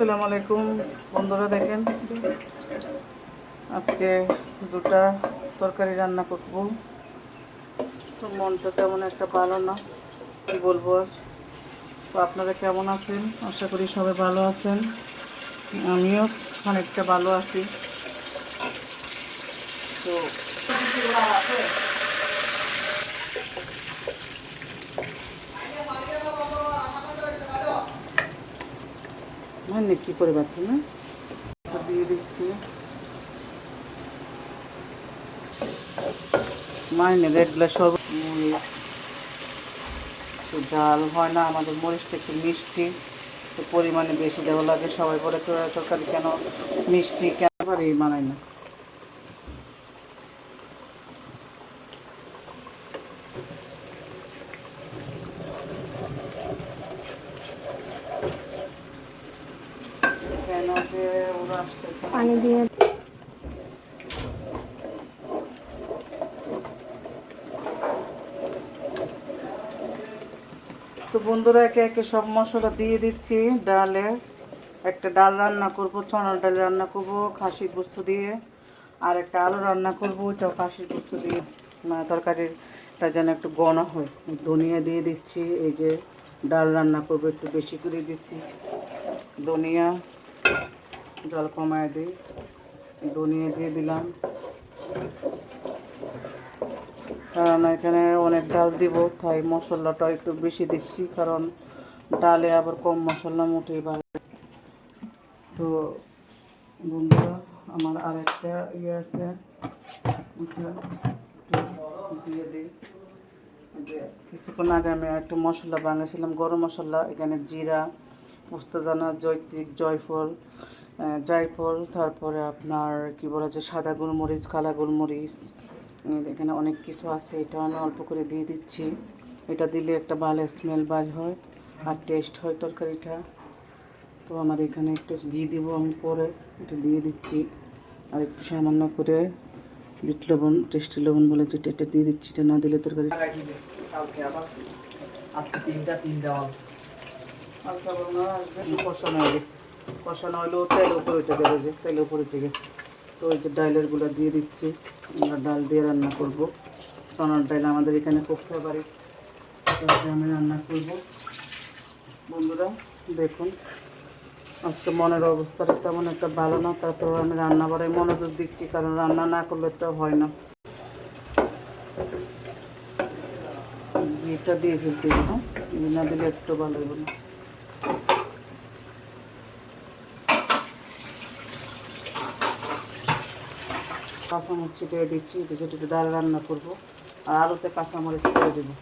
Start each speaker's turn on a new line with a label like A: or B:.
A: আসসালামু আলাইকুম। বন্ধুরা দেখেন, আজকে দুটা তরকারি রান্না করব। তো মনটা তেমন একটা ভালো না, কি বলব আর? তো আপনারা কেমন আছেন? আশা করি সবাই ভালো আছেন। আমিও অনেকটা ভালো আছি। তো মানে কি করে দিয়ে দিচ্ছি সব মরিচ ডাল হয় না, আমাদের মরিচটা একটু মিষ্টি। পরিমাণে বেশি দেওয়া লাগে, সবাই বলে তরকারি কেন মিষ্টি কেন? পারি মানায় না। কেন যে ওরা আসতেছে?
B: পানি দিয়ে
A: তো বন্ধুরা একে একে সব মশলা দিয়ে দিচ্ছি ডালে। একটা ডাল রান্না করব চনার ডাল রান্না করব খাসির বস্তু দিয়ে। আর একটা আলু রান্না করব ওইটাও খাসির বস্তু দিয়ে। মানে তরকারিটা যেন একটু ঘন হয়। ধনিয়া দিয়ে দিচ্ছি এই যে ডাল রান্না করব একটু বেশি করে দিচ্ছি। ধনিয়া জল কমায় দিই, ধনিয়া দিয়ে দিলাম। কারণ এখানে অনেক ডাল দিব, তাই মশলাটা একটু বেশি দিচ্ছি, কারণ ডালে আবার কম মশলা মোটেই ভালো তো বন্ধুরা, আমার আর একটা ইয়ে আছে দিয়ে দিই। কিছুক্ষণ আগে আমি একটু মশলা বানিয়েছিলাম, গরম মশলা, এখানে জিরা পোস্তদানা জৈত্রিক জয়ফল জায়ফল, তারপরে আপনার কি বলা যায়, সাদা গোলমরিচ, কালা গোলমরিচ এখানে অনেক কিছু আছে, এটা আমি অল্প করে দিয়ে দিচ্ছি। এটা দিলে একটা ভালো স্মেল বার হয় আর টেস্ট হয় তরকারিটা। তো আমার এখানে একটু ঘি দিব আমি পরে, এটা দিয়ে দিচ্ছি। আর একটু সামান্য করে বিট লবণ টেস্টি লবণ বলে যেটা, এটা দিয়ে দিচ্ছি, এটা না দিলে তরকারি
C: আজকে তিনটা
A: হালকা ভাঙা আসবে কষানো হয়ে গেছে। কষানো হলেও তেলের উপরে উঠে যাবে যে তেলের উপরে উঠে গেছে। তো ওই যে ডালেরগুলো দিয়ে দিচ্ছি, আমরা ডাল দিয়ে রান্না করব। সোনার ডাল আমাদের এখানে খুব ফেভারিট আমি রান্না করব। বন্ধুরা, দেখুন, আজকে মনের অবস্থাটা তেমন একটা ভালো না তারপর আমি রান্না বাড়ায় মনোযোগ দিচ্ছি, কারণ রান্না না করলে তো হয় না। ঘিটা দিয়ে ফেলতে না দিলে একটু ভালো হবে না। কাঁচামরিচ ছিটিয়ে দিচ্ছি এটা ছোটো একটু ডাল রান্না করব। আর আলুতে কাঁচামরিচ করে দেবো।